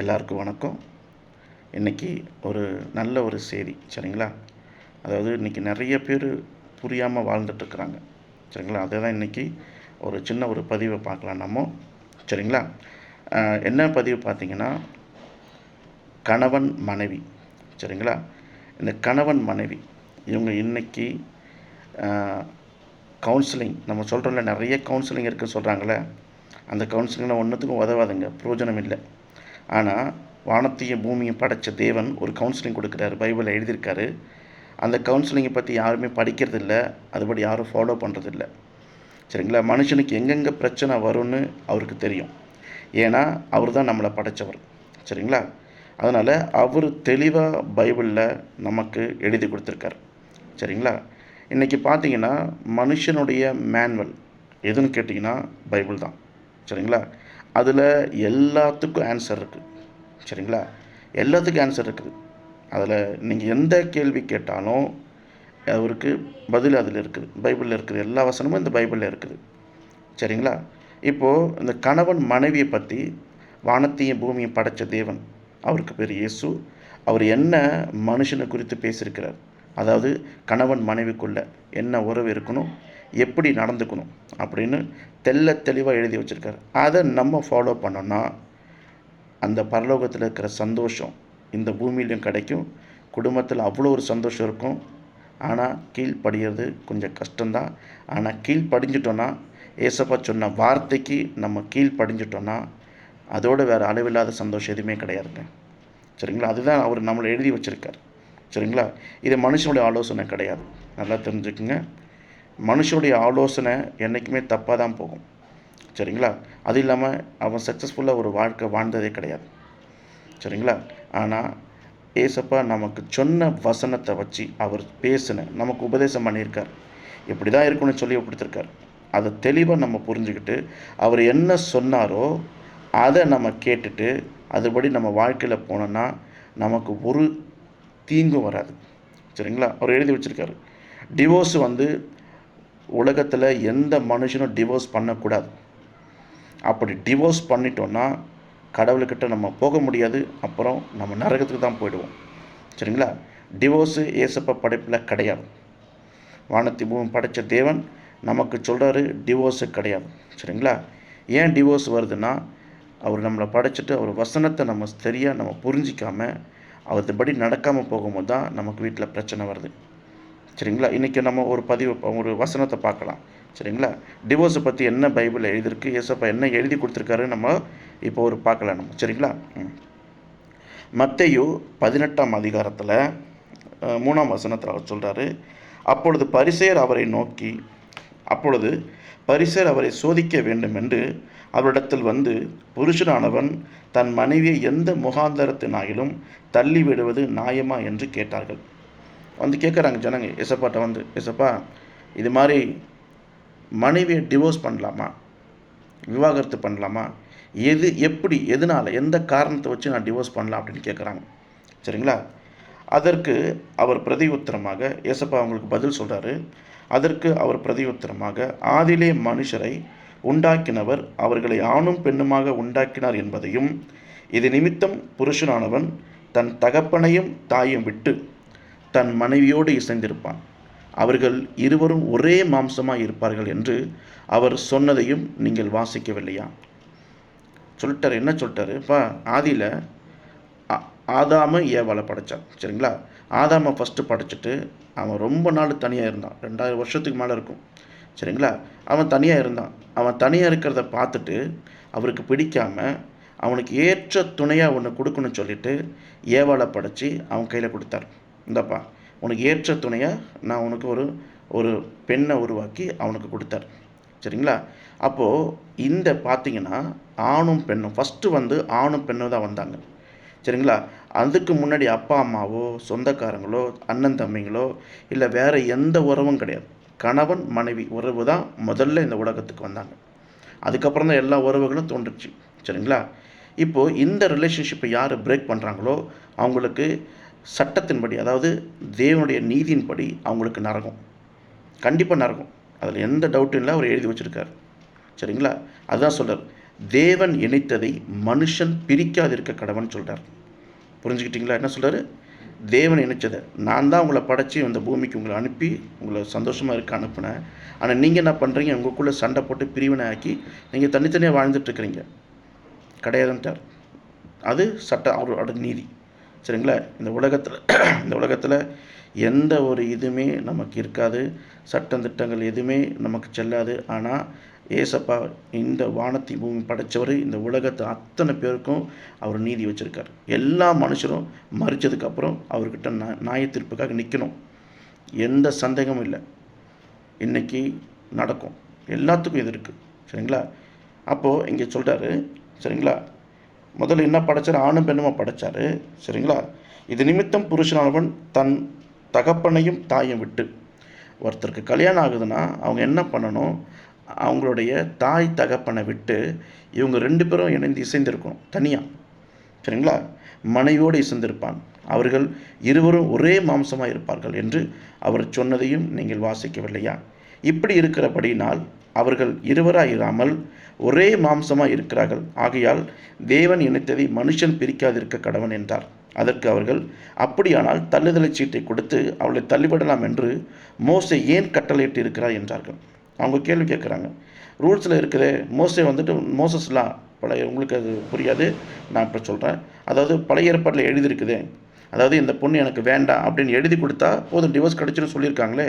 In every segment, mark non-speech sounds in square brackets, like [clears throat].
எல்லாருக்கும் வணக்கம். இன்றைக்கி ஒரு நல்ல ஒரு செய்தி சரிங்களா? அதாவது இன்றைக்கி நிறைய பேர் புரியாமல் வாழ்ந்துட்டுருக்குறாங்க சரிங்களா? அதை தான் இன்றைக்கி ஒரு சின்ன ஒரு பதிவை பார்க்கலாம் நம்ம சரிங்களா? என்ன பதிவு பார்த்தீங்கன்னா கணவன் மனைவி சரிங்களா? இந்த கணவன் மனைவி இவங்க இன்னைக்கு கவுன்சிலிங் நம்ம சொல்கிறோம்ல நிறைய கவுன்சிலிங் இருக்குன்னு சொல்கிறாங்களே அந்த கவுன்சிலிங்கில் ஒன்றுத்துக்கும் உதவாதுங்க பிரயோஜனம் இல்லை. ஆனால் வானத்தையும் பூமியும் படைச்ச தேவன் ஒரு கவுன்சிலிங் கொடுக்குறாரு பைபிளில் எழுதியிருக்காரு. அந்த கவுன்சிலிங்கை பற்றி யாருமே படிக்கிறதில்ல அதுபடி யாரும் ஃபாலோ பண்ணுறதில்ல சரிங்களா? மனுஷனுக்கு எங்கெங்கே பிரச்சனை வரும்னு அவருக்கு தெரியும். ஏன்னா அவர் தான் நம்மளை படைச்சவர். சரிங்களா? அதனால் அவர் தெளிவாக பைபிளில் நமக்கு எழுதி கொடுத்துருக்காரு. சரிங்களா? இன்றைக்கி பார்த்தீங்கன்னா மனுஷனுடைய மேனுவல் எதுன்னு கேட்டிங்கன்னா பைபிள் தான். சரிங்களா? அதில் எல்லாத்துக்கும் ஆன்சர் இருக்குது சரிங்களா? எல்லாத்துக்கும் ஆன்சர் இருக்குது அதில் நீங்கள் எந்த கேள்வி கேட்டாலும் அவருக்கு பதில் அதில் இருக்குது. பைபிளில் இருக்குது எல்லா வசனமும் இந்த பைபிளில் இருக்குது. சரிங்களா? இப்போது இந்த கணவன் மனைவியை பற்றி வானத்தையும் பூமியும் படைச்ச தேவன் அவருக்கு பேர் இயேசு. அவர் என்ன மனுஷனை குறித்து பேசியிருக்கிறார்? அதாவது கணவன் மனைவிக்குள்ளே என்ன உறவு இருக்கணும்? எப்படி நடந்துக்கணும் அப்படின்னு தெள்ள தெளிவாக எழுதி வச்சுருக்காரு. அதை நம்ம ஃபாலோ பண்ணோன்னா அந்த பரலோகத்தில் இருக்கிற சந்தோஷம் இந்த பூமியிலையும் கிடைக்கும். குடும்பத்தில் அவ்வளோ ஒரு சந்தோஷம் இருக்கும். ஆனால் கீழ்ப்படிகிறது கொஞ்சம் கஷ்டம்தான். ஆனால் கீழ்ப்படிஞ்சிட்டோன்னா ஏசப்பா சொன்ன வார்த்தைக்கு நம்ம கீழ்ப்படிஞ்சிட்டோன்னா அதோடு வேறு அளவில்லாத சந்தோஷம் எதுவுமே கிடையாதுங்க. சரிங்களா? அதுதான் அவர் நம்மளை எழுதி வச்சுருக்கார். சரிங்களா? இது மனுஷனுடைய ஆலோசனை கிடையாது. நல்லா தெரிஞ்சுக்குங்க. மனுஷனுடைய ஆலோசனை என்றைக்குமே தப்பாக தான் போகும். சரிங்களா? அது இல்லாமல் அவன் சக்ஸஸ்ஃபுல்லாக ஒரு வாழ்க்கை வாழ்ந்ததே கிடையாது. சரிங்களா? ஆனால் ஏசப்பா நமக்கு சொன்ன வசனத்தை வச்சு அவர் பேசின நமக்கு உபதேசம் பண்ணியிருக்கார். இப்படி தான் இருக்கும்னு சொல்லி கொடுத்துருக்கார் அதை தெளிவாக நம்ம புரிஞ்சுக்கிட்டு அவர் என்ன சொன்னாரோ அதை நம்ம கேட்டுட்டு அதுபடி நம்ம வாழ்க்கையில் போனோன்னா நமக்கு ஒரு தீங்கும் வராது. சரிங்களா? அவர் எழுதி வச்சுருக்காரு. டிவோர்ஸ் வந்து உலகத்தில் எந்த மனுஷனும் டிவோர்ஸ் பண்ணக்கூடாது. அப்படி டிவோர்ஸ் பண்ணிட்டோன்னா கடவுள்கிட்ட நம்ம போக முடியாது. அப்புறம் நம்ம நரகத்துக்கு தான் போயிடுவோம். சரிங்களா? டிவோர்ஸு ஏசப்ப படைப்பில் கிடையாது. வானத்தி பூமி படைத்த தேவன் நமக்கு சொல்கிறாரு டிவோர்ஸு கிடையாது. சரிங்களா? ஏன் டிவோர்ஸ் வருதுன்னா அவர் நம்மளை படைச்சிட்டு அவர் வசனத்தை நம்ம சரியாக நம்ம புரிஞ்சிக்காம அவர்படி நடக்காமல் போகும்போது தான் நமக்கு வீட்டில் பிரச்சனை வருது. சரிங்களா? இன்றைக்கி நம்ம ஒரு பதிவு ஒரு வசனத்தை பார்க்கலாம். சரிங்களா? டிவோர்ஸை பற்றி என்ன பைபிள் எழுதியிருக்கு? ஏசப்பா என்ன எழுதி கொடுத்துருக்காரு நம்ம இப்போ ஒரு பார்க்கலாம் நம்ம. சரிங்களா? ம். பதினெட்டாம் அதிகாரத்தில் மூணாம் வசனத்தில் அவர் சொல்கிறாரு அப்பொழுது பரிசேர் அவரை நோக்கி அப்பொழுது பரிசர் அவரை சோதிக்க வேண்டும் என்று அவரிடத்தில் வந்து புருஷனானவன் தன் மனைவியை எந்த முகாந்தரத்தினாயிலும் தள்ளி விடுவது நியாயமா? என்று கேட்டார்கள். வந்து கேட்குறாங்க ஜனங்க எசப்பாட்ட வந்து எசப்பா இது மாதிரி மனைவியை டிவோர்ஸ் பண்ணலாமா? விவாகரத்து பண்ணலாமா? எது எப்படி எதனால் எந்த காரணத்தை வச்சு நான் டிவோர்ஸ் பண்ணலாம் அப்படின்னு கேட்குறாங்க சரிங்களா? அதற்கு அவர் பிரதி உத்தரமாக ஏசப்பா அவங்களுக்கு பதில் சொல்கிறாரு அதற்கு அவர் பிரதி உத்தரமாக ஆதிலே மனுஷரை உண்டாக்கினவர் அவர்களை ஆணும் பெண்ணுமாக உண்டாக்கினார் என்பதையும் இது நிமித்தம் புருஷனானவன் தன் தகப்பனையும் தாயும் விட்டு தன் மனைவியோடு இசைந்திருப்பான். அவர்கள் இருவரும் ஒரே மாம்சமாக இருப்பார்கள் என்று அவர் சொன்னதையும் நீங்கள் வாசிக்கவில்லையா? சொல்லிட்டார். என்ன சொல்லிட்டாரு? இப்போ ஆதியில் ஆதாம ஏவாலை படைச்சான். சரிங்களா? ஆதாமை ஃபஸ்ட்டு படைச்சிட்டு அவன் ரொம்ப நாள் தனியாக இருந்தான். ரெண்டாயிரம் வருஷத்துக்கு மேலே இருக்கும். சரிங்களா? அவன் தனியாக இருந்தான். அவன் தனியாக இருக்கிறத பார்த்துட்டு அவருக்கு பிடிக்காம அவனுக்கு ஏற்ற துணையாக ஒன்று கொடுக்கணும்னு சொல்லிட்டு ஏவாலை படைச்சி அவன் கையில் கொடுத்தார். இந்தப்பா உனக்கு ஏற்ற துணையாக நான் உனக்கு ஒரு ஒரு பெண்ணை உருவாக்கி அவனுக்கு கொடுத்தார் சரிங்களா? அப்போது இந்த பார்த்தீங்கன்னா ஆணும் பெண்ணும் ஃபஸ்ட்டு வந்து ஆணும் பெண்ணும் தான் வந்தாங்க. சரிங்களா? அதுக்கு முன்னாடி அப்பா அம்மாவோ சொந்தக்காரங்களோ அண்ணன் தம்பிங்களோ இல்லை வேறு எந்த உறவும் கிடையாது. கணவன் மனைவி உறவு தான் முதல்ல இந்த உலகத்துக்கு வந்தாங்க. அதுக்கப்புறம் தான் எல்லா உறவுகளும் தோன்றுச்சு. சரிங்களா? இப்போது இந்த ரிலேஷன்ஷிப்பை யார் பிரேக் பண்ணுறாங்களோ அவங்களுக்கு சட்டத்தின்படி அதாவது தேவனுடைய நீதியின்படி அவங்களுக்கு நரகம். கண்டிப்பாக நரகம். அதில் எந்த டவுட்டும் இல்லை அவர் எழுதி வச்சுருக்கார். சரிங்களா? அதுதான் சொல்கிறார் தேவன் இணைத்ததை மனுஷன் பிரிக்காதிருக்க கடவன் சொல்கிறார் புரிஞ்சுக்கிட்டீங்களா? என்ன சொல்கிறார் தேவன் இணைச்சதை நான் தான் உங்களை படைச்சி இந்த பூமிக்கு உங்களை அனுப்பி உங்களை சந்தோஷமாக இருக்க அனுப்புனேன். ஆனால் நீங்கள் என்ன பண்ணுறீங்க உங்களுக்குள்ளே சண்டை போட்டு பிரிவினை ஆக்கி நீங்கள் தனித்தனியாக வாழ்ந்துட்டுருக்கிறீங்க கிடையாதுன்ட்டார். அது சட்ட அவரோட நீதி. சரிங்களா? இந்த உலகத்தில் [clears throat] இந்த உலகத்தில் எந்த ஒரு இதுவுமே நமக்கு இருக்காது. சட்டம் திட்டங்கள் எதுவுமே நமக்கு செல்லாது. ஆனால் ஏசப்பா இந்த வானத்தை பூமி படைச்சவர் இந்த உலகத்தை அத்தனை பேருக்கும் அவர் நீதி வச்சுருக்கார். எல்லா மனுஷரும் மறித்ததுக்கப்புறம் அவர்கிட்ட நா நியாயத்தீர்ப்புக்காக நிற்கணும் எந்த சந்தேகமும் இல்லை. இன்றைக்கி நடக்கும். எல்லாத்துக்கும் இது இருக்குது சரிங்களா? அப்போது இங்கே சொல்கிறாரு சரிங்களா? முதல்ல என்ன படைச்சார்? ஆணும் பெண்ணுமா படைச்சார். சரிங்களா? இது நிமித்தம் புருஷனானவன் தன் தகப்பனையும் தாயும் விட்டு ஒருத்தருக்கு கல்யாணம் ஆகுதுன்னா அவங்க என்ன பண்ணணும்? அவங்களுடைய தாய் தகப்பனை விட்டு இவங்க ரெண்டு பேரும் இணைந்து இசைந்திருக்கணும் தனியாக சரிங்களா? மனைவியோடு இசைந்திருப்பான். அவர்கள் இருவரும் ஒரே மாம்சமாக இருப்பார்கள் என்று அவர் சொன்னதையும் நீங்கள் வாசிக்கவில்லையா? இப்படி இருக்கிறபடினால் அவர்கள் இருவராக இராமல் ஒரே மாம்சமாக இருக்கிறார்கள். ஆகையால் தேவன் இணைத்ததை மனுஷன் பிரிக்காதிருக்க கடவன் என்றார். அதற்கு அவர்கள் அப்படியானால் தள்ளுதலை சீட்டை கொடுத்து அவளை தள்ளிவிடலாம் என்று மோசை ஏன் கட்டளையிட்டு இருக்கிறார் என்றார்கள். அவங்க கேள்வி கேட்குறாங்க. ரூல்ஸில் இருக்குது மோசை வந்துட்டு மோசஸ்லாம் பழைய உங்களுக்கு அது புரியாது. நான் இப்போ சொல்கிறேன் அதாவது பழைய ஏற்பாட்டில் எழுதியிருக்குது. அதாவது இந்த பொண்ணு எனக்கு வேண்டாம் அப்படின்னு எழுதி கொடுத்தா போதும் டிவோர்ஸ் கிடச்சிரும் சொல்லியிருக்காங்களே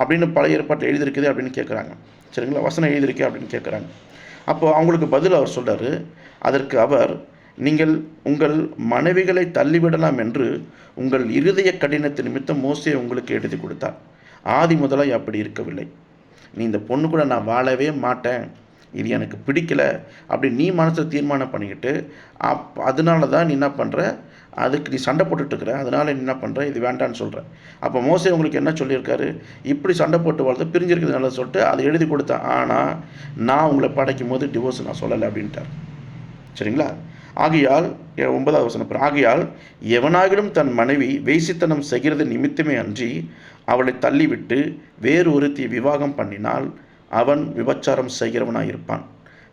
அப்படின்னு பழைய ஏற்பாட்டில் எழுதியிருக்குது அப்படின்னு கேட்குறாங்க. சரிங்களா? வசனம் எழுதியிருக்கு அப்படின்னு கேட்குறாங்க. அப்போது அவங்களுக்கு பதில் அவர் சொல்கிறார் அதற்கு அவர் நீங்கள் உங்கள் மனைவிகளை தள்ளிவிடலாம் என்று உங்கள் இருதய கடினத்து நிமித்தம் மோசே உங்களுக்கு எழுதி கொடுத்தார். ஆதி முதலாய் அப்படி இருக்கவில்லை. நீ இந்த பொண்ணு கூட நான் வாழவே மாட்டேன். இது எனக்கு பிடிக்கல. அப்படி நீ மனசை தீர்மானம் பண்ணிக்கிட்டு அப் அதனால தான் நீ என்ன பண்ணுற அதுக்கு நீ சண்டை போட்டுட்ருக்குற அதனால் நீ என்ன பண்ணுற இது வேண்டான்னு சொல்கிறேன் அப்போ மோசே உங்களுக்கு என்ன சொல்லியிருக்காரு? இப்படி சண்டை போட்டு வாழ்த்து பிரிஞ்சிருக்குது நல்லா சொல்லிட்டு அதை எழுதி கொடுத்தேன். ஆனால் நான் உங்களை படைக்கும் போது டிவோர்ஸ் நான் சொல்லலை அப்படின்ட்டார். சரிங்களா? ஆகையால் ஒன்பதாவது வசனம் ஆகையால் எவனாகிலும் தன் மனைவி வேசித்தனம் செய்கிறது நிமித்தமே அன்றி அவளை தள்ளிவிட்டு வேறு ஒருத்தி விவாகம் பண்ணினால் அவன் விபச்சாரம் செய்கிறவனாக இருப்பான்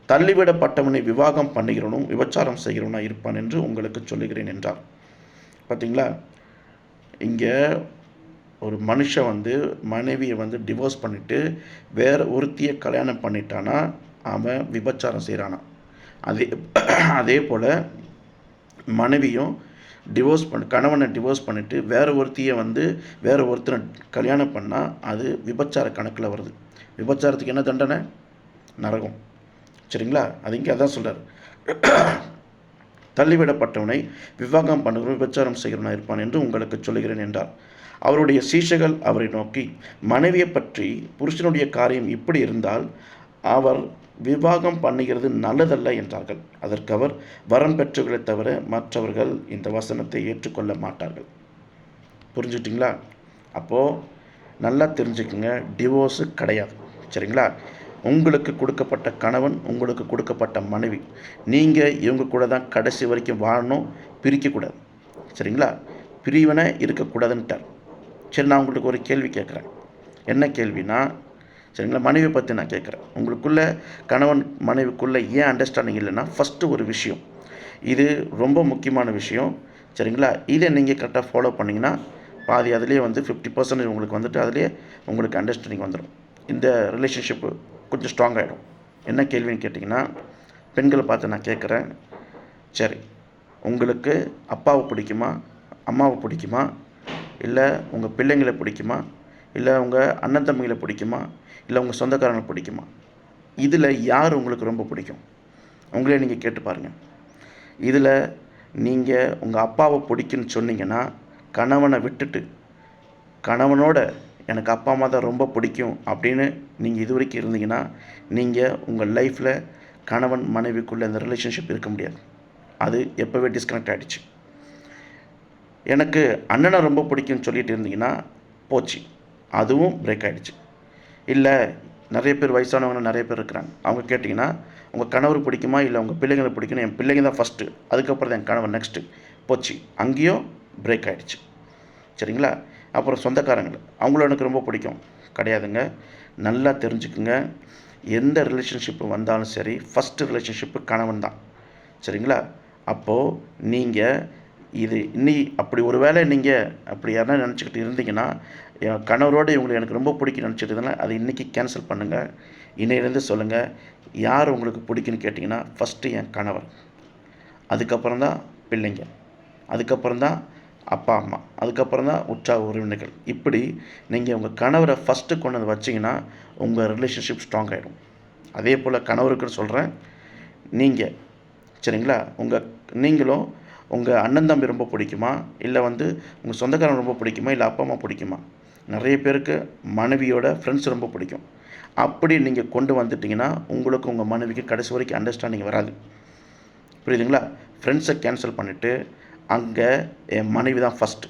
தள்ளிவிடப்பட்டவனை விவாகம் பண்ணுகிறவனும் விபச்சாரம் செய்கிறவனாக இருப்பான் என்று உங்களுக்கு சொல்லுகிறேன் என்றார். பார்த்தீங்களா இங்கே ஒரு மனுஷன் வந்து மனைவியை வந்து டிவோர்ஸ் பண்ணிவிட்டு வேற ஒருத்தியை கல்யாணம் பண்ணிட்டானா அவன் விபச்சாரம் செய்கிறானா அதே அதே போல் மனைவியும் டிவோர்ஸ் பண்ண கணவனை டிவோர்ஸ் பண்ணிவிட்டு வேறு ஒருத்தியை வந்து வேறு ஒருத்தனை கல்யாணம் பண்ணால் அது விபச்சார கணக்கில் வருது. விபச்சாரத்துக்கு என்ன தண்டனை? நரகம். சரிங்களா? அது இங்கே அதான் சொல்கிறார் தள்ளிவிடப்பட்டவனை விவாகம் பண்ணுகிறவன் விபச்சாரம் செய்கிறவனாக இருப்பான் என்று உங்களுக்கு சொல்லுகிறேன் என்றார். அவருடைய சீஷைகள் அவரை நோக்கி மனைவியை பற்றி புருஷனுடைய காரியம் இப்படி இருந்தால் அவர் விவாகம் பண்ணுகிறது நல்லதல்ல என்றார்கள். அதற்கு அவர் வரம் பெற்றவர்களை தவிர மற்றவர்கள் இந்த வசனத்தை ஏற்றுக்கொள்ள மாட்டார்கள். புரிஞ்சுட்டிங்களா அப்போது நல்லா தெரிஞ்சுக்குங்க. டிவோர்ஸு கிடையாது. சரிங்களா? உங்களுக்கு கொடுக்கப்பட்ட கணவன் உங்களுக்கு கொடுக்கப்பட்ட மனைவி. நீங்கள் இவங்க கூட தான் கடைசி வரைக்கும் வாழணும் பிரிக்கக்கூடாது. சரிங்களா? பிரிவினை இருக்கக்கூடாதுன்ட்டார். சரி நான் உங்களுக்கு ஒரு கேள்வி கேட்குறேன். என்ன கேள்வினா சரிங்களா? மனைவி பற்றி நான் கேட்குறேன். உங்களுக்குள்ளே கணவன் மனைவிக்குள்ளே ஏன் அண்டர்ஸ்டாண்டிங் இல்லைன்னா ஃபஸ்ட்டு ஒரு விஷயம். இது ரொம்ப முக்கியமான விஷயம். சரிங்களா? இதை நீங்கள் கரெக்டாக ஃபாலோ பண்ணிங்கன்னா பாதி அதுலேயே வந்து ஃபிஃப்டி பர்சன்டேஜ் உங்களுக்கு வந்துட்டு அதுலேயே உங்களுக்கு அண்டர்ஸ்டாண்டிங் வந்துடும் இந்த ரிலேஷன்ஷிப்பு கொஞ்சம் ஸ்ட்ராங் ஆகிடும் என்ன கேள்வின்னு கேட்டிங்கன்னா பெண்களை பார்த்து நான் கேட்குறேன் சரி உங்களுக்கு அப்பாவை பிடிக்குமா அம்மாவை பிடிக்குமா இல்லை உங்கள் பிள்ளைங்களை பிடிக்குமா இல்லை உங்கள் அண்ணன் தம்பிகளை பிடிக்குமா இல்லை உங்கள் சொந்தக்காரங்களை பிடிக்குமா? இதில் யார் உங்களுக்கு ரொம்ப பிடிக்கும்? உங்களே நீங்கள் கேட்டு பாருங்கள் இதில் நீங்கள் உங்கள் அப்பாவை பிடிக்குன்னு சொன்னீங்கன்னா கணவனை விட்டுட்டு கணவனோட எனக்கு அப்பா அம்மா தான் ரொம்ப பிடிக்கும் அப்படின்னு நீங்கள் இது வரைக்கும் இருந்தீங்கன்னா நீங்கள் உங்கள் லைஃப்பில் கணவன் மனைவிக்குள்ளே அந்த ரிலேஷன்ஷிப் இருக்க முடியாது. அது எப்போவே டிஸ்கனெக்ட் ஆகிடுச்சு எனக்கு அண்ணனை ரொம்ப பிடிக்கும்னு சொல்லிட்டு இருந்தீங்கன்னா போச்சு. அதுவும் பிரேக் ஆகிடுச்சு இல்லை நிறைய பேர் வயசானவங்க நிறைய பேர் இருக்கிறாங்க. அவங்க கேட்டிங்கன்னா உங்கள் கணவர் பிடிக்குமா? இல்லை உங்கள் பிள்ளைங்களை பிடிக்கணும் என் பிள்ளைங்க தான் ஃபஸ்ட்டு அதுக்கப்புறம் தான் என் கணவர் நெக்ஸ்ட்டு போச்சு. அங்கேயும் பிரேக் ஆகிடுச்சு சரிங்களா? அப்புறம் சொந்தக்காரங்கள் அவங்களும் எனக்கு ரொம்ப பிடிக்கும். கிடையாதுங்க. நல்லா தெரிஞ்சுக்குங்க. எந்த ரிலேஷன்ஷிப்பு வந்தாலும் சரி ஃபஸ்ட்டு ரிலேஷன்ஷிப்பு கணவன் தான். சரிங்களா? அப்போது நீங்கள் இது இன்னி அப்படி ஒரு வேளை நீங்கள் அப்படி யாருன்னா நினச்சிக்கிட்டு இருந்தீங்கன்னா என் கணவரோடு இவங்களை எனக்கு ரொம்ப பிடிக்கும் நினச்சிட்டு இருந்தீங்கன்னா அதை இன்றைக்கி கேன்சல் பண்ணுங்கள் இன்னையிலேருந்து சொல்லுங்கள் யார் உங்களுக்கு பிடிக்குன்னு கேட்டிங்கன்னா ஃபஸ்ட்டு என் கணவர். அதுக்கப்புறம் தான் பிள்ளைங்க. அதுக்கப்புறம் தான் அப்பா அம்மா. அதுக்கப்புறம் தான் உற்சாக உறவினர்கள். இப்படி நீங்கள் உங்கள் கணவரை ஃபஸ்ட்டு கொண்டு வந்து வச்சிங்கன்னா உங்கள் ரிலேஷன்ஷிப் ஸ்ட்ராங் ஆகிடும் அதே போல் கணவருக்கு சொல்கிறேன் நீங்கள் சரிங்களா? உங்கள் நீங்களும் உங்கள் அண்ணன் தம்பி ரொம்ப பிடிக்குமா? இல்லை வந்து உங்கள் சொந்தக்காரன் ரொம்ப பிடிக்குமா? இல்லை அப்பா அம்மா பிடிக்குமா? நிறைய பேருக்கு மனைவியோட ஃப்ரெண்ட்ஸ் ரொம்ப பிடிக்கும். அப்படி நீங்கள் கொண்டு வந்துட்டிங்கன்னா உங்களுக்கு உங்கள் மனைவிக்கு கடைசி வரைக்கும் அண்டர்ஸ்டாண்டிங் வராது. புரியுதுங்களா? ஃப்ரெண்ட்ஸை கேன்சல் பண்ணிவிட்டு அங்கே என் மனைவி தான் ஃபஸ்ட்டு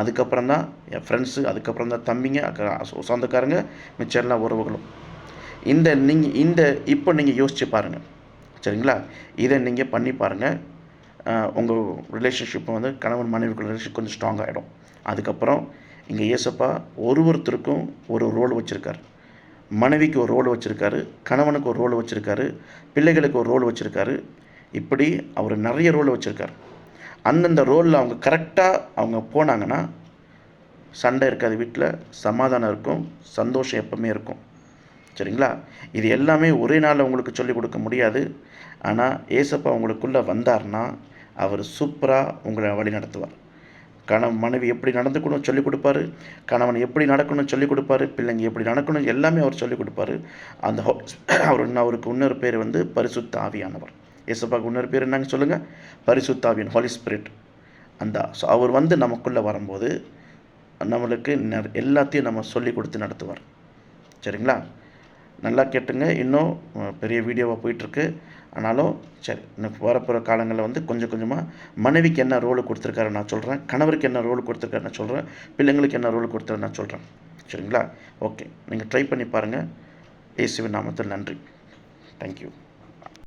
அதுக்கப்புறம் தான் என் ஃப்ரெண்ட்ஸு அதுக்கப்புறம் தான் தம்பிங்க சொந்தக்காரங்க மிச்சம் எல்லாம் உறவுகளும். இந்த நீங்கள் இந்த இப்போ நீங்கள் யோசித்து பாருங்கள் சரிங்களா? இதை நீங்கள் பண்ணி பாருங்கள் உங்கள் ரிலேஷன்ஷிப் வந்து கணவன் மனைவிக்குள்ள ரிலேஷன் கொஞ்சம் ஸ்ட்ராங் ஆகிடும் அதுக்கப்புறம் இங்கே இயேசப்பா ஒரு ஒருத்தருக்கும் ஒரு ரோல் வச்சுருக்காரு. மனைவிக்கு ஒரு ரோல் வச்சுருக்காரு. கணவனுக்கு ஒரு ரோல் வச்சுருக்காரு. பிள்ளைகளுக்கு ஒரு ரோல் வச்சுருக்காரு. இப்படி அவர் நிறைய ரோல் வச்சுருக்காரு. அந்தந்த ரோலில் அவங்க கரெக்டாக அவங்க போனாங்கன்னா சண்டை இருக்காது வீட்டில் சமாதானம் இருக்கும் சந்தோஷம் எப்பவுமே இருக்கும். சரிங்களா? இது எல்லாமே ஒரே நாளில் உங்களுக்கு சொல்லிக் கொடுக்க முடியாது. ஆனால் ஏசப்பா உங்களுக்குள்ளே வந்தார்னா அவர் சூப்பராக உங்களை வழி நடத்துவார். கணவன் மனைவி எப்படி நடந்துக்கணும் சொல்லிக் கொடுப்பாரு கணவன் எப்படி நடக்கணும் சொல்லிக் கொடுப்பாரு பிள்ளைங்க எப்படி நடக்கணும் எல்லாமே அவர் சொல்லிக் கொடுப்பாரு. அந்த அவர் அவருக்கு இன்னொரு பேர் வந்து பரிசுத்த ஆவியானவர். ஏசப்பாவுக்கு இன்னொரு பேர் என்னங்க சொல்லுங்கள் பரிசுத்தாவின் ஹாலி ஹோலி ஸ்பிரிட் அந்த ஸோ அவர் வந்து நமக்குள்ளே வரும்போது நம்மளுக்கு நெ- எல்லாத்தையும் நம்ம சொல்லி கொடுத்து நடத்துவார். சரிங்களா? நல்லா கேட்டுங்க. இன்னும் பெரிய வீடியோவாக போயிட்டுருக்கு. ஆனாலும் சரி இன்னும் வரப்போகிற காலங்களில் வந்து கொஞ்சம் கொஞ்சமாக மனைவிக்கு என்ன ரோல் கொடுத்துருக்காரு நான் சொல்கிறேன் கணவருக்கு என்ன ரோல் கொடுத்துருக்காரு நான் சொல்கிறேன் பிள்ளைங்களுக்கு என்ன ரோல் கொடுத்துரு நான் சொல்கிறேன் சரிங்களா? ஓகே. நீங்கள் ட்ரை பண்ணி பாருங்கள் இயேசுவின் நாமத்தில் நன்றி. தேங்க்யூ